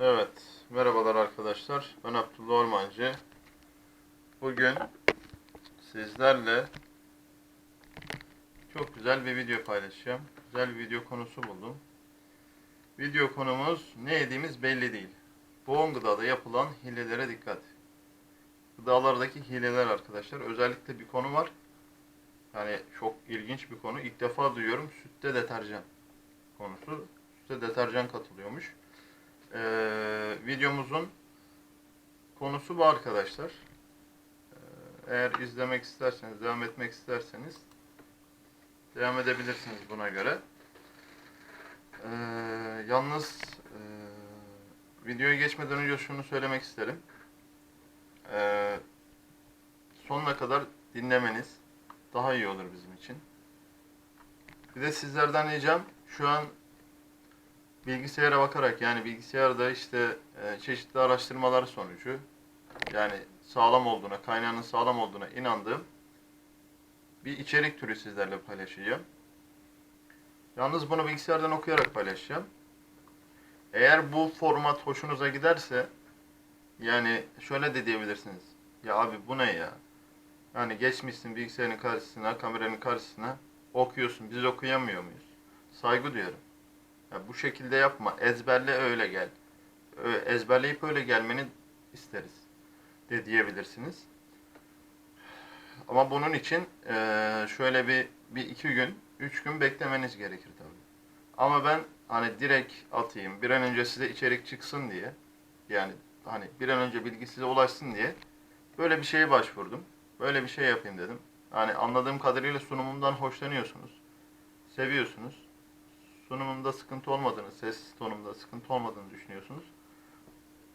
Evet, merhabalar arkadaşlar. Ben Abdullah Ormancı. Bugün sizlerle çok güzel bir video paylaşacağım. Güzel bir video konusu buldum. Video konumuz ne yediğimiz belli değil. Boğum gıdada yapılan hilelere dikkat. Gıdalardaki hileler arkadaşlar. Özellikle bir konu var. Yani çok ilginç bir konu. İlk defa duyuyorum. Sütte deterjan konusu. Sütte deterjan katılıyormuş. Ee, videomuzun konusu bu arkadaşlar. Ee, eğer izlemek isterseniz, devam etmek isterseniz devam edebilirsiniz buna göre. Ee, yalnız e, videoya geçmeden önce şunu söylemek isterim. Ee, sonuna kadar dinlemeniz daha iyi olur bizim için. Bir de sizlerden ricam şu an bilgisayara bakarak yani bilgisayarda işte e, çeşitli araştırmalar sonucu yani sağlam olduğuna, kaynağının sağlam olduğuna inandığım bir içerik türü sizlerle paylaşacağım. Yalnız bunu bilgisayardan okuyarak paylaşacağım. Eğer bu format hoşunuza giderse yani şöyle de diyebilirsiniz. Ya abi bu ne ya? Yani geçmişsin bilgisayarın karşısına, kameranın karşısına okuyorsun. Biz okuyamıyor muyuz? Saygı duyarım. Ya bu şekilde yapma. Ezberle öyle gel. Ezberleyip öyle gelmeni isteriz de diyebilirsiniz. Ama bunun için eee, şöyle bir bir iki gün, üç gün beklemeniz gerekir tabii. Ama ben hani direkt atayım, bir an önce size içerik çıksın diye, yani hani bir an önce bilgi size ulaşsın diye böyle bir şeye başvurdum. Böyle bir şey yapayım dedim. Hani anladığım kadarıyla sunumumdan hoşlanıyorsunuz, seviyorsunuz sunumumda sıkıntı olmadığını, ses tonumda sıkıntı olmadığını düşünüyorsunuz.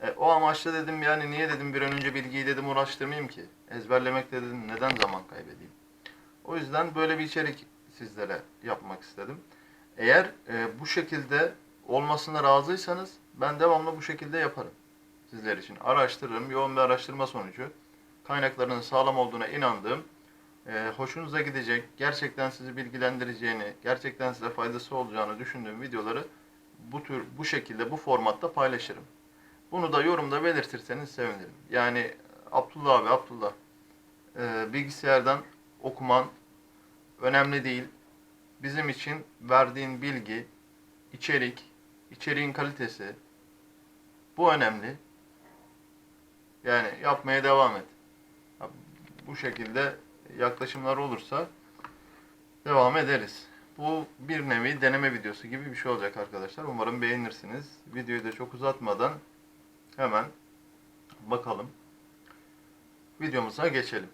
E, o amaçla dedim yani niye dedim bir an önce bilgiyi dedim uğraştırmayayım ki. Ezberlemekle dedim neden zaman kaybedeyim. O yüzden böyle bir içerik sizlere yapmak istedim. Eğer e, bu şekilde olmasına razıysanız ben devamlı bu şekilde yaparım. Sizler için araştırırım. Yoğun bir araştırma sonucu kaynaklarının sağlam olduğuna inandığım e, hoşunuza gidecek, gerçekten sizi bilgilendireceğini, gerçekten size faydası olacağını düşündüğüm videoları bu tür bu şekilde bu formatta paylaşırım. Bunu da yorumda belirtirseniz sevinirim. Yani Abdullah abi Abdullah e, bilgisayardan okuman önemli değil. Bizim için verdiğin bilgi, içerik, içeriğin kalitesi bu önemli. Yani yapmaya devam et. Bu şekilde yaklaşımlar olursa devam ederiz. Bu bir nevi deneme videosu gibi bir şey olacak arkadaşlar. Umarım beğenirsiniz. Videoyu da çok uzatmadan hemen bakalım. Videomuza geçelim.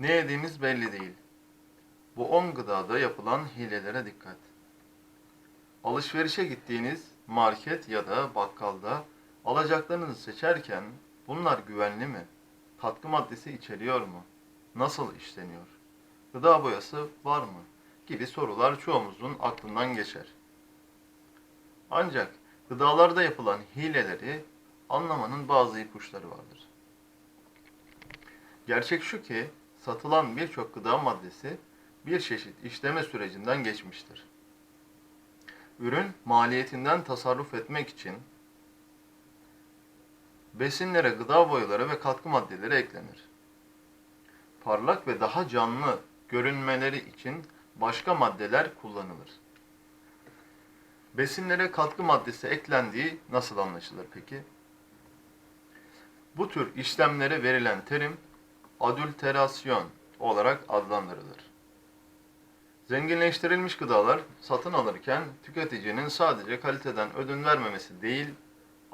Ne yediğimiz belli değil. Bu 10 gıdada yapılan hilelere dikkat. Alışverişe gittiğiniz market ya da bakkalda alacaklarınızı seçerken bunlar güvenli mi? Katkı maddesi içeriyor mu? Nasıl işleniyor? Gıda boyası var mı? Gibi sorular çoğumuzun aklından geçer. Ancak gıdalarda yapılan hileleri anlamanın bazı ipuçları vardır. Gerçek şu ki satılan birçok gıda maddesi bir çeşit işleme sürecinden geçmiştir. Ürün maliyetinden tasarruf etmek için besinlere gıda boyaları ve katkı maddeleri eklenir. Parlak ve daha canlı görünmeleri için başka maddeler kullanılır. Besinlere katkı maddesi eklendiği nasıl anlaşılır peki? Bu tür işlemlere verilen terim adülterasyon olarak adlandırılır. Zenginleştirilmiş gıdalar satın alırken tüketicinin sadece kaliteden ödün vermemesi değil,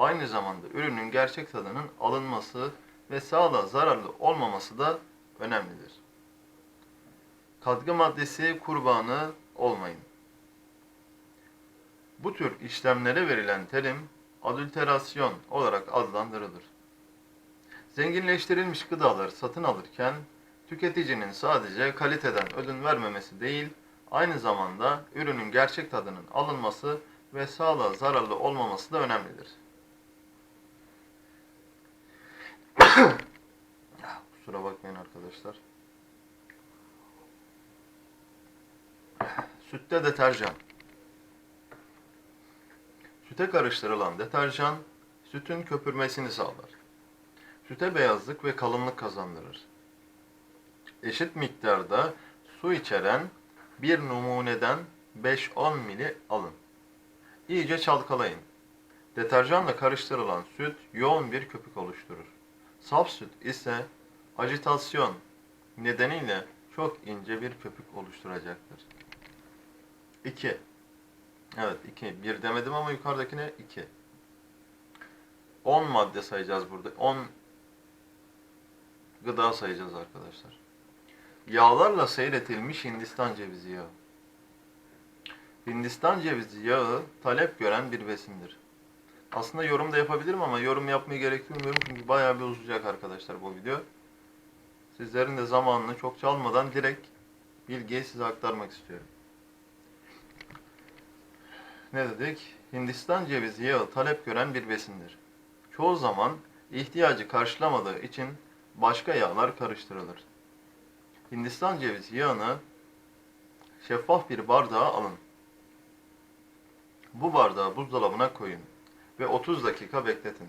aynı zamanda ürünün gerçek tadının alınması ve sağlığa zararlı olmaması da önemlidir. Katkı maddesi kurbanı olmayın. Bu tür işlemlere verilen terim adülterasyon olarak adlandırılır. Zenginleştirilmiş gıdalar satın alırken tüketicinin sadece kaliteden ödün vermemesi değil, aynı zamanda ürünün gerçek tadının alınması ve sağlığa zararlı olmaması da önemlidir. Kusura bakmayın arkadaşlar. Sütte deterjan. Süte karıştırılan deterjan sütün köpürmesini sağlar. Süte beyazlık ve kalınlık kazandırır. Eşit miktarda su içeren bir numuneden 5-10 mili alın. İyice çalkalayın. Deterjanla karıştırılan süt yoğun bir köpük oluşturur. Saf süt ise ajitasyon nedeniyle çok ince bir köpük oluşturacaktır. 2. Evet 2. 1 demedim ama yukarıdakine 2. 10 madde sayacağız burada. 10 gıda sayacağız arkadaşlar. Yağlarla seyretilmiş Hindistan cevizi yağı. Hindistan cevizi yağı talep gören bir besindir. Aslında yorum da yapabilirim ama yorum yapmayı gerektirmiyorum çünkü bayağı bir uzayacak arkadaşlar bu video. Sizlerin de zamanını çok çalmadan direkt bilgiyi size aktarmak istiyorum. Ne dedik? Hindistan cevizi yağı talep gören bir besindir. Çoğu zaman ihtiyacı karşılamadığı için başka yağlar karıştırılır. Hindistan cevizi yağını şeffaf bir bardağa alın. Bu bardağı buzdolabına koyun ve 30 dakika bekletin.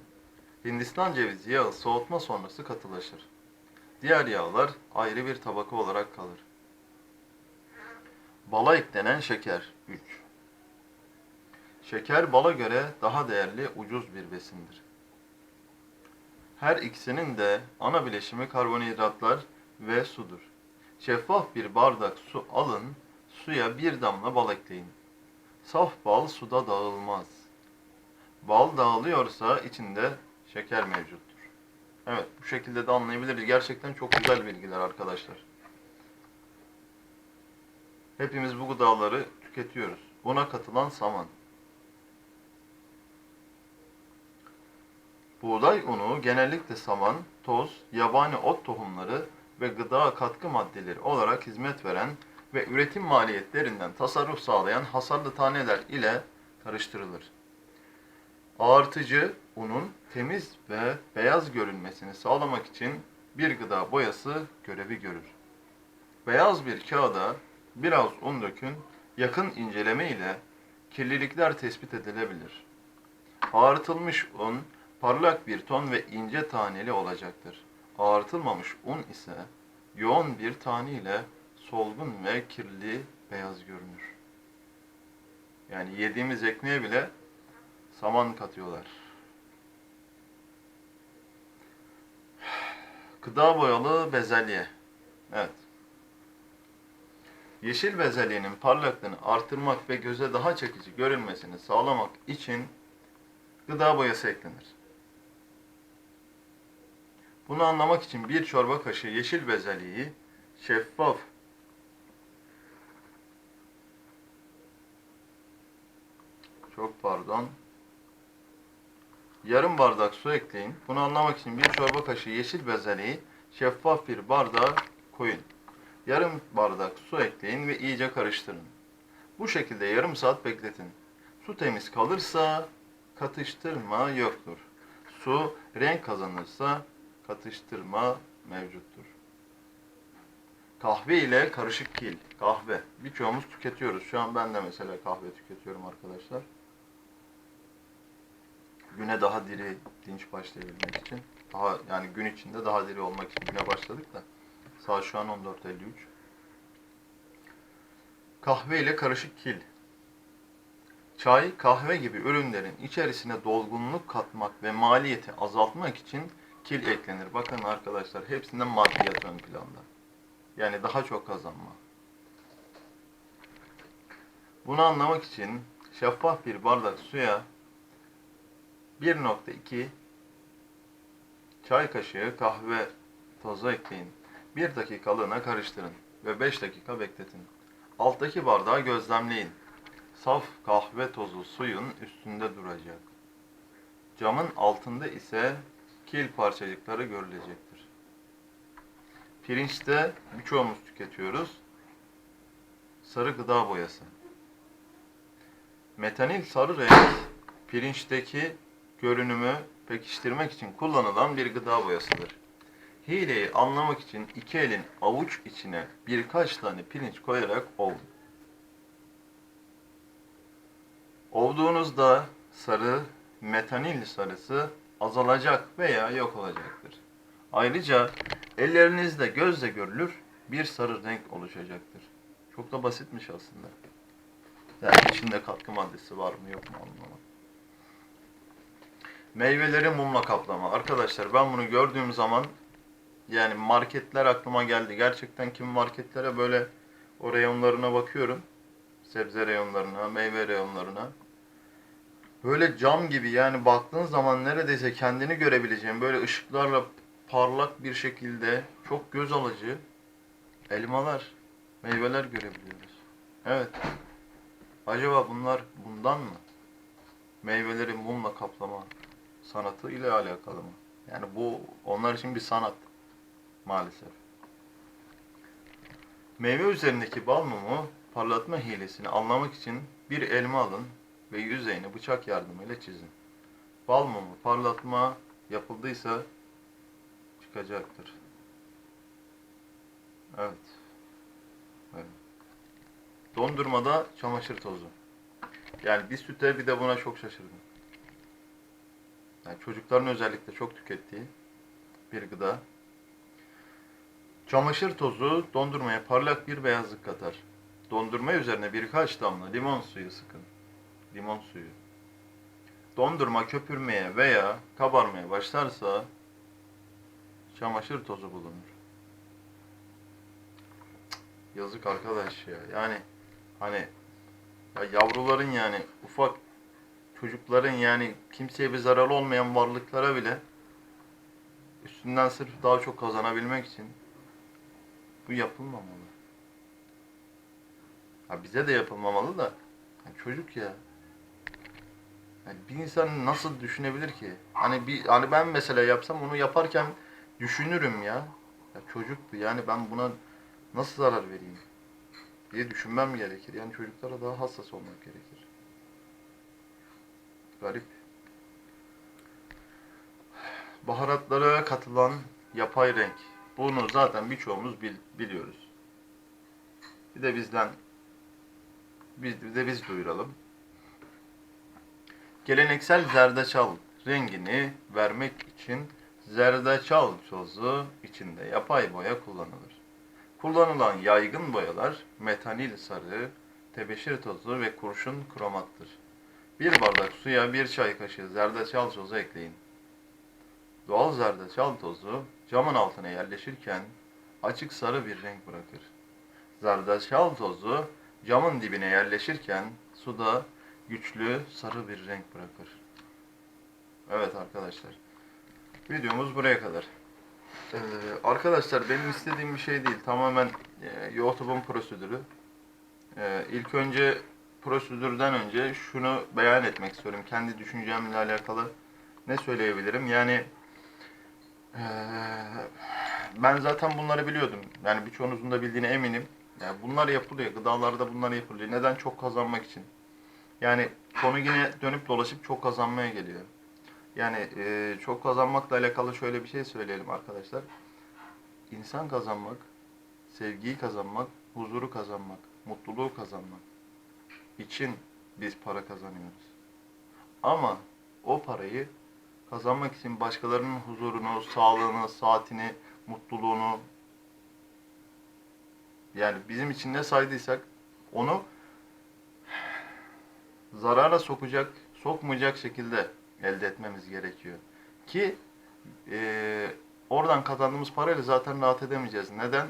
Hindistan cevizi yağı soğutma sonrası katılaşır. Diğer yağlar ayrı bir tabaka olarak kalır. Bala eklenen şeker 3. Şeker bala göre daha değerli, ucuz bir besindir. Her ikisinin de ana bileşimi karbonhidratlar ve sudur. Şeffaf bir bardak su alın, suya bir damla bal ekleyin. Saf bal suda dağılmaz. Bal dağılıyorsa içinde şeker mevcuttur. Evet, bu şekilde de anlayabiliriz. Gerçekten çok güzel bilgiler arkadaşlar. Hepimiz bu gıdaları tüketiyoruz. Buna katılan saman. Buğday unu genellikle saman, toz, yabani ot tohumları ve gıda katkı maddeleri olarak hizmet veren ve üretim maliyetlerinden tasarruf sağlayan hasarlı taneler ile karıştırılır. Ağartıcı unun temiz ve beyaz görünmesini sağlamak için bir gıda boyası görevi görür. Beyaz bir kağıda biraz un dökün, yakın inceleme ile kirlilikler tespit edilebilir. Ağartılmış un parlak bir ton ve ince taneli olacaktır. Ağartılmamış un ise yoğun bir tane ile solgun ve kirli beyaz görünür. Yani yediğimiz ekmeğe bile saman katıyorlar. Gıda boyalı bezelye. Evet. Yeşil bezelyenin parlaklığını artırmak ve göze daha çekici görünmesini sağlamak için gıda boyası eklenir. Bunu anlamak için bir çorba kaşığı yeşil bezelyeyi şeffaf çok pardon yarım bardak su ekleyin. Bunu anlamak için bir çorba kaşığı yeşil bezelyeyi şeffaf bir bardağa koyun. Yarım bardak su ekleyin ve iyice karıştırın. Bu şekilde yarım saat bekletin. Su temiz kalırsa katıştırma yoktur. Su renk kazanırsa katıştırma mevcuttur. Kahve ile karışık kil. Kahve. Birçoğumuz tüketiyoruz. Şu an ben de mesela kahve tüketiyorum arkadaşlar. Güne daha diri, dinç başlayabilmek için. Daha yani gün içinde daha diri olmak için güne başladık da. Saat şu an 14.53. Kahve ile karışık kil. Çay, kahve gibi ürünlerin içerisine dolgunluk katmak ve maliyeti azaltmak için kil eklenir. Bakın arkadaşlar hepsinde maddiyat ön planda. Yani daha çok kazanma. Bunu anlamak için şeffaf bir bardak suya 1.2 çay kaşığı kahve tozu ekleyin. 1 dakikalığına karıştırın ve 5 dakika bekletin. Alttaki bardağı gözlemleyin. Saf kahve tozu suyun üstünde duracak. Camın altında ise kil parçacıkları görülecektir. Pirinçte birçoğumuz tüketiyoruz. Sarı gıda boyası. Metanil sarı renk pirinçteki görünümü pekiştirmek için kullanılan bir gıda boyasıdır. Hileyi anlamak için iki elin avuç içine birkaç tane pirinç koyarak ovun. Ovduğunuzda sarı metanil sarısı azalacak veya yok olacaktır. Ayrıca ellerinizde gözle görülür bir sarı renk oluşacaktır. Çok da basitmiş aslında. Yani içinde katkı maddesi var mı yok mu anlamadım. Meyveleri mumla kaplama. Arkadaşlar ben bunu gördüğüm zaman yani marketler aklıma geldi. Gerçekten kim marketlere böyle o reyonlarına bakıyorum. Sebze reyonlarına, meyve reyonlarına. Böyle cam gibi yani baktığın zaman neredeyse kendini görebileceğin böyle ışıklarla parlak bir şekilde çok göz alıcı elmalar, meyveler görebiliyoruz. Evet. Acaba bunlar bundan mı? Meyveleri mumla kaplama sanatı ile alakalı mı? Yani bu onlar için bir sanat maalesef. Meyve üzerindeki bal mumu parlatma hilesini anlamak için bir elma alın ve yüzeyini bıçak yardımıyla çizin. Bal mumu parlatma yapıldıysa çıkacaktır. Evet. evet. Dondurmada çamaşır tozu. Yani bir süte bir de buna çok şaşırdım. Yani çocukların özellikle çok tükettiği bir gıda. Çamaşır tozu dondurmaya parlak bir beyazlık katar. Dondurma üzerine birkaç damla limon suyu sıkın. Limon suyu. Dondurma köpürmeye veya kabarmaya başlarsa çamaşır tozu bulunur. Yazık arkadaş ya. Yani hani ya yavruların yani ufak çocukların yani kimseye bir zararı olmayan varlıklara bile üstünden sırf daha çok kazanabilmek için bu yapılmamalı. Ha bize de yapılmamalı da ya çocuk ya. Yani bir insan nasıl düşünebilir ki? Hani bir hani ben mesela yapsam onu yaparken düşünürüm ya. Ya çocuk bu yani ben buna nasıl zarar vereyim diye düşünmem gerekir. Yani çocuklara daha hassas olmak gerekir. Garip. Baharatlara katılan yapay renk. Bunu zaten birçoğumuz bil- biliyoruz. Bir de bizden biz, de biz duyuralım. Geleneksel zerdeçal rengini vermek için zerdeçal tozu içinde yapay boya kullanılır. Kullanılan yaygın boyalar metanil sarı, tebeşir tozu ve kurşun kromattır. Bir bardak suya bir çay kaşığı zerdeçal tozu ekleyin. Doğal zerdeçal tozu camın altına yerleşirken açık sarı bir renk bırakır. Zerdeçal tozu camın dibine yerleşirken suda güçlü sarı bir renk bırakır. Evet arkadaşlar. Videomuz buraya kadar. Ee, arkadaşlar benim istediğim bir şey değil. Tamamen e, YouTube'un prosedürü. Ee, ilk önce prosedürden önce şunu beyan etmek istiyorum. Kendi düşüncemle alakalı ne söyleyebilirim? Yani ee, ben zaten bunları biliyordum. Yani birçoğunuzun da bildiğine eminim. Yani bunlar yapılıyor. Gıdalarda bunlar yapılıyor. Neden? Çok kazanmak için. Yani konu yine dönüp dolaşıp çok kazanmaya geliyor. Yani e, çok kazanmakla alakalı şöyle bir şey söyleyelim arkadaşlar. İnsan kazanmak, sevgiyi kazanmak, huzuru kazanmak, mutluluğu kazanmak için biz para kazanıyoruz. Ama o parayı kazanmak için başkalarının huzurunu, sağlığını, saatini, mutluluğunu yani bizim için ne saydıysak onu zarara sokacak, sokmayacak şekilde elde etmemiz gerekiyor. Ki eee, oradan kazandığımız parayla zaten rahat edemeyeceğiz. Neden?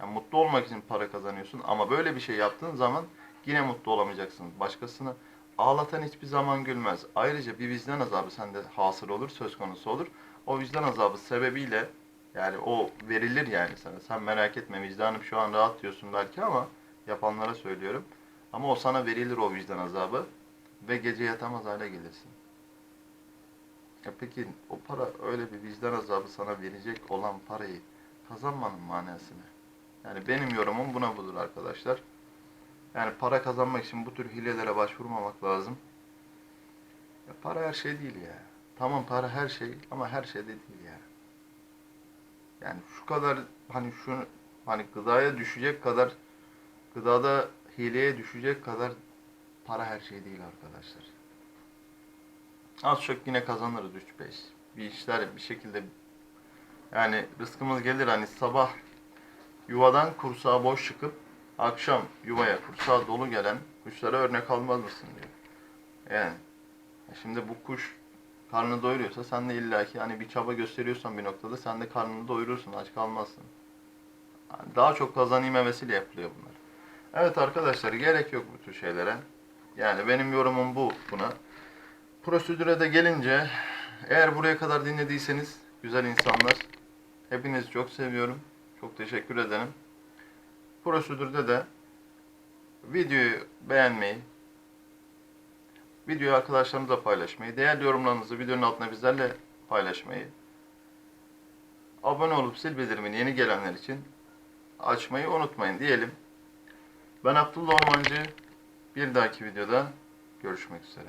Yani mutlu olmak için para kazanıyorsun ama böyle bir şey yaptığın zaman yine mutlu olamayacaksın. Başkasını ağlatan hiçbir zaman gülmez. Ayrıca bir vicdan azabı sende hasıl olur, söz konusu olur. O vicdan azabı sebebiyle yani o verilir yani sana. Sen merak etme vicdanım şu an rahat diyorsun belki ama yapanlara söylüyorum. Ama o sana verilir o vicdan azabı ve gece yatamaz hale gelirsin. Ya peki o para öyle bir vicdan azabı sana verecek olan parayı kazanmanın manası ne? Yani benim yorumum buna budur arkadaşlar. Yani para kazanmak için bu tür hilelere başvurmamak lazım. Ya para her şey değil ya. Tamam para her şey ama her şey de değil ya. Yani şu kadar hani şu hani gıdaya düşecek kadar gıdada hileye düşecek kadar para her şey değil arkadaşlar. Az çok yine kazanırız 3-5. Bir işler bir şekilde yani rızkımız gelir hani sabah yuvadan kursağı boş çıkıp akşam yuvaya kursağı dolu gelen kuşlara örnek almaz mısın diyor. Yani e şimdi bu kuş karnını doyuruyorsa sen de illaki hani bir çaba gösteriyorsan bir noktada sen de karnını doyurursun aç kalmazsın. Yani daha çok kazanayım hevesiyle yapılıyor bunlar. Evet arkadaşlar gerek yok bu tür şeylere. Yani benim yorumum bu buna. Prosedüre de gelince eğer buraya kadar dinlediyseniz güzel insanlar hepinizi çok seviyorum. Çok teşekkür ederim. Prosedürde de videoyu beğenmeyi, videoyu arkadaşlarınızla paylaşmayı, değerli yorumlarınızı videonun altına bizlerle paylaşmayı, abone olup sil bildirimini yeni gelenler için açmayı unutmayın diyelim. Ben Abdullah Ormancı. Bir dahaki videoda görüşmek üzere.